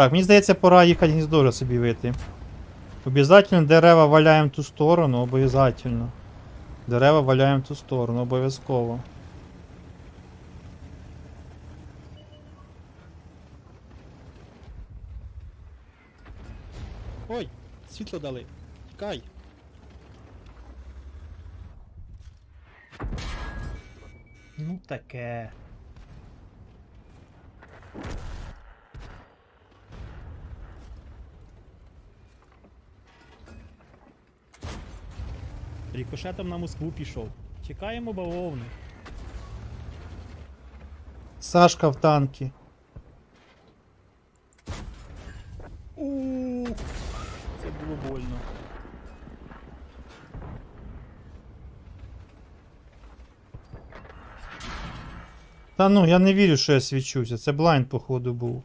Так, мені здається, пора їхати гніздо собі вийти. Обязательно дерева валяємо в ту сторону, обов'язательно. Дерева валяємо в ту сторону, обов'язково. Ой, світло дали. Тікай. Ну таке. Рікошетом на Москву пішов. Чекаємо бавовни. Сашка в танки. Ууу, це було больно. Та ну, я не вірю, що я свічуся. Це блайнд, походу, був.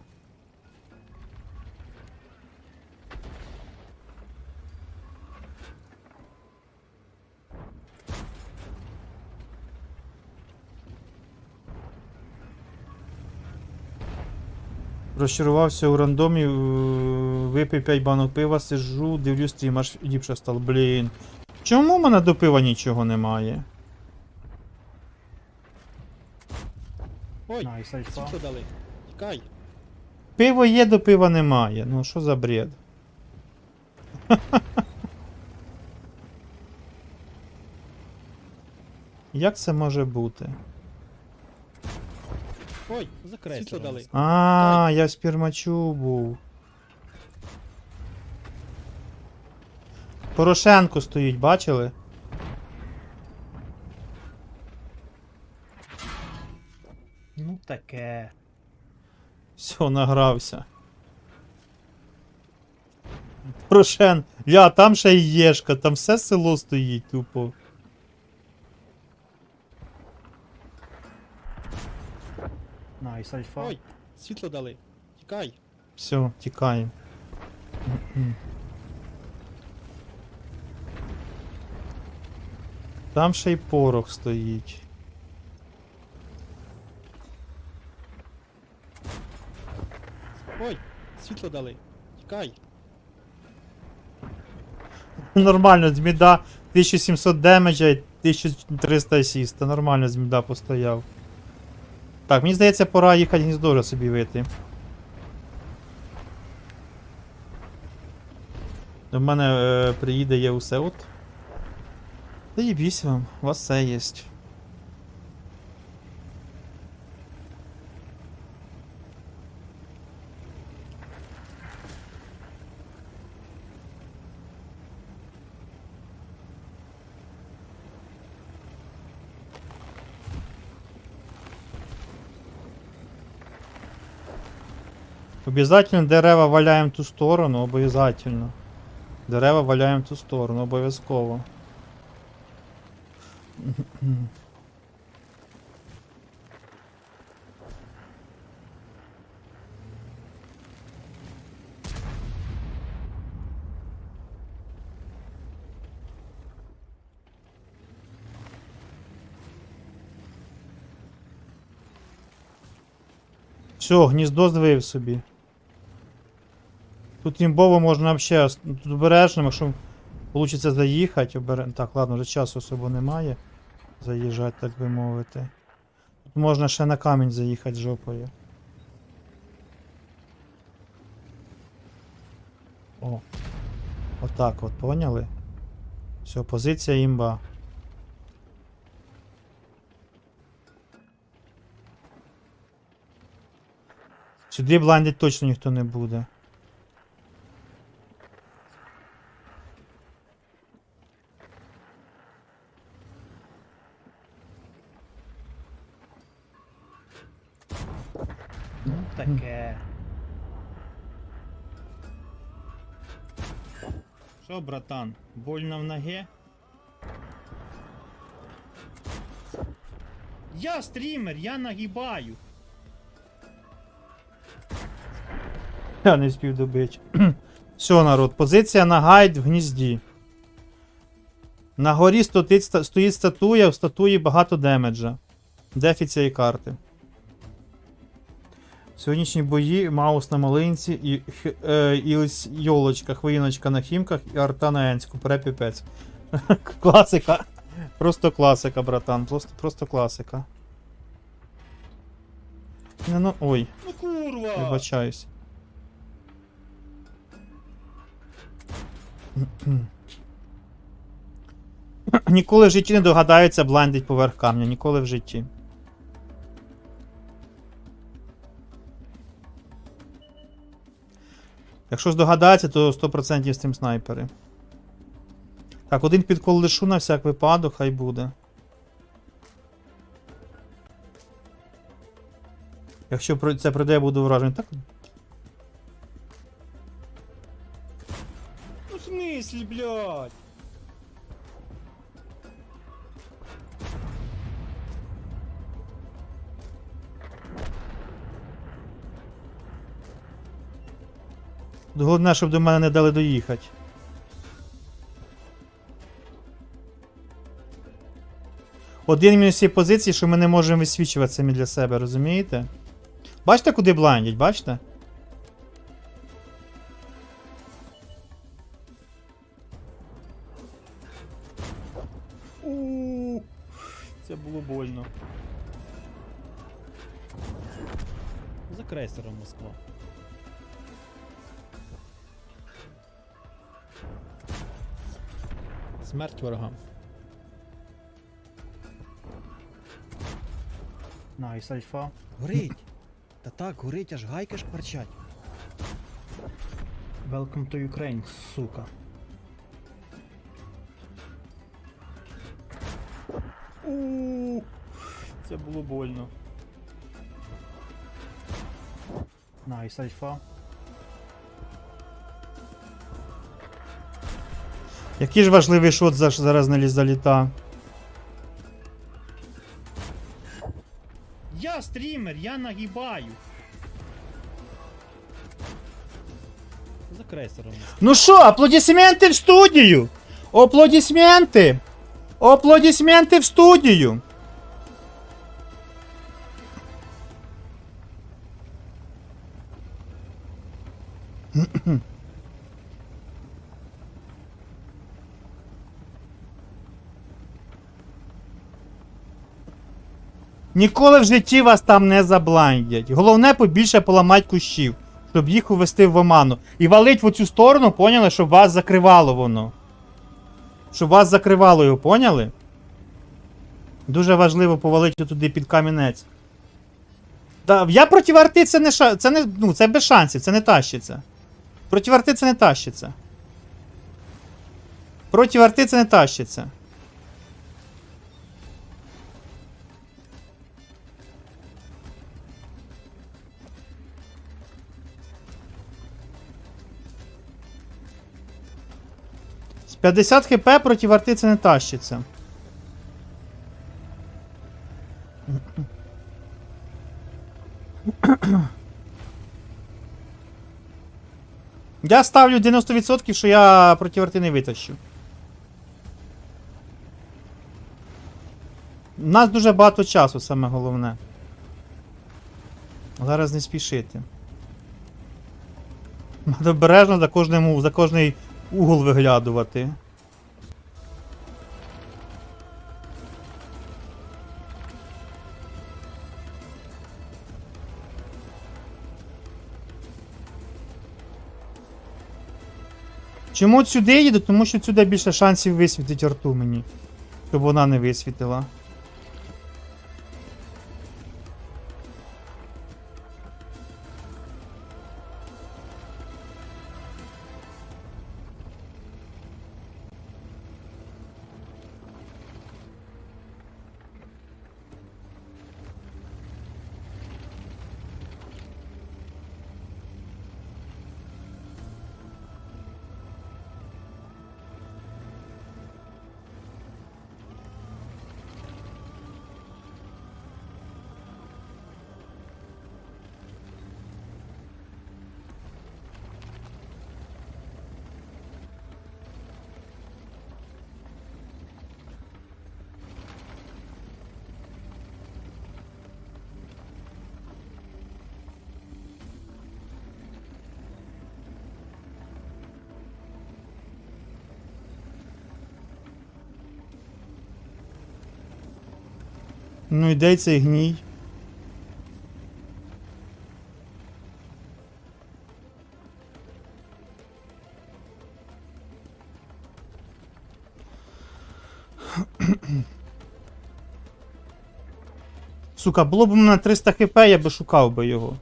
Розчарувався у рандомі, е, випив 5 банок пива, сижу, дивлюсь стрім, аж ліпше стало. Блін. Чому в мене до пива нічого немає? Ой, Найс, дали. Тікай. Пиво є, до пива немає. Ну що за бред? Як це може бути? Ой, світло дали. А, я спірмачу був. Порошенко стоїть, бачили? Ну таке. Все, награвся. Порошен. Ля, там ще й єшка, там все село стоїть тупо. Найс, альфа. Ой, світло дали. Тікай. Все, тікаємо. Там ще й порох стоїть. Ой, світло дали. Тікай. Нормально, з міда 1700 демеджа і 1300 асіста. Нормально з міда постояв. Так, мені здається, пора їхати гніздо собі вийти. До мене е, приїде Єусеут. Та їбісь вам, у вас все є. Обязательно дерева валяємо ту сторону, обов'язательно. Дерева валяємо ту сторону, обов'язково. Все, гніздо звив собі. Тут імбово можна взагалі тут обережно, якщо вийде заїхати. Обере... Так, ладно, вже часу особо немає. Заїжджати, так би мовити. Тут можна ще на камінь заїхати жопою. О. Отак от, поняли? Все, позиція імба. Сюди бландить точно ніхто не буде. Ну таке. Що, братан, больно в ноге? Я стрімер, я нагибаю. Я не спів добити. Все, народ, позиція на гайд в гнізді. На горі стоїть, ста- стоїть статуя, в статуї багато демеджа. Дефі цієї карти. Сьогоднішні бої Маус на Малинці і, е, і Йолочка, Хвоїночка на Хімках і Арта на Енську. Перепіпець. Класика. Просто класика, братан. Просто, просто класика. Не, ну, ой, Ну курва! вибачаюсь. Ніколи в житті не догадається блайндить поверх камня. Ніколи в житті. Якщо здогадається, то 100% стрім снайпери. Так, один підкол лишу на всяк випадок, хай буде. Якщо це пройде, я буду вражений. Так, Ну в смислі, блядь? Головне, щоб до мене не дали доїхати. Один мінус цієї позиції, що ми не можемо висвічувати самі для себе, розумієте? Бачите, куди блайндять, бачите? У Це було больно. За крейсером Москва. Смерть ворогам. Найс, альфа. Горить! Та так, горить, аж гайки шкварчать. Welcome to Ukraine, сука. У Це було больно. Найс, альфа. Який ж важливий шот за- зараз не ліз- заліта. Я стрімер, я нагибаю. За крейсером Ну що, аплодисменти в студію! Аплодисменти! Аплодисменти в студію! Ніколи в житті вас там не заблайндять. Головне побільше поламати кущів, щоб їх увести в оману. І валить в оцю сторону, поняли, щоб вас закривало воно. Щоб вас закривало його, поняли? Дуже важливо повалити туди під камінець. Да, я проти арти це не ша... це не. Ну, це без шансів, це не тащиться. Проти арти це не тащиться. Проти арти це не тащиться. 50 хп проти арти це не тащиться. Я ставлю 90%, що я проти арти не витащу. У нас дуже багато часу, саме головне. Зараз не спішити. Обережно за кожним, за кожний угол виглядувати. Чому сюди їду? Тому що сюди більше шансів висвітити арту мені. Щоб вона не висвітила. Ну і де цей гній? Сука, було б у мене 300 хп, я би шукав би його.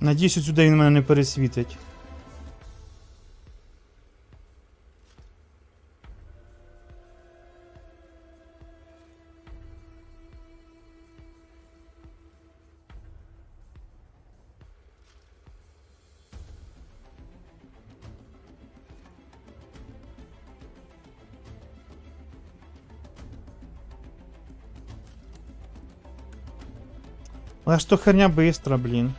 Надіюсь, сюди він мене не пересвітить. Але ж то херня быстро, блін.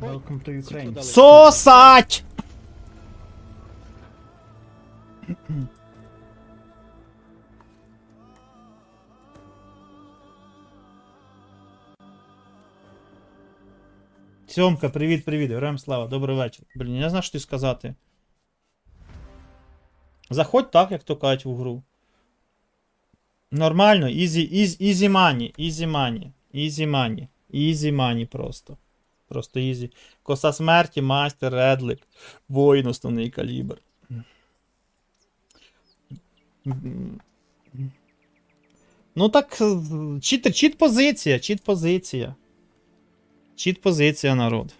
Welcome to Ukraine. дали. Сосать! Сьомка, привіт, привіт, героям слава, добрий вечір. Блін, я не знаю, що тобі сказати. Заходь так, як то кажуть в гру. Нормально, ізі, ізі, ізі мані, ізі мані, ізі мані, ізі мані просто. Просто ізі. Коса смерті, майстер, редлик, воїн, основний калібр. Ну так, чіт, чіт позиція, чіт позиція. Чіт позиція, народ.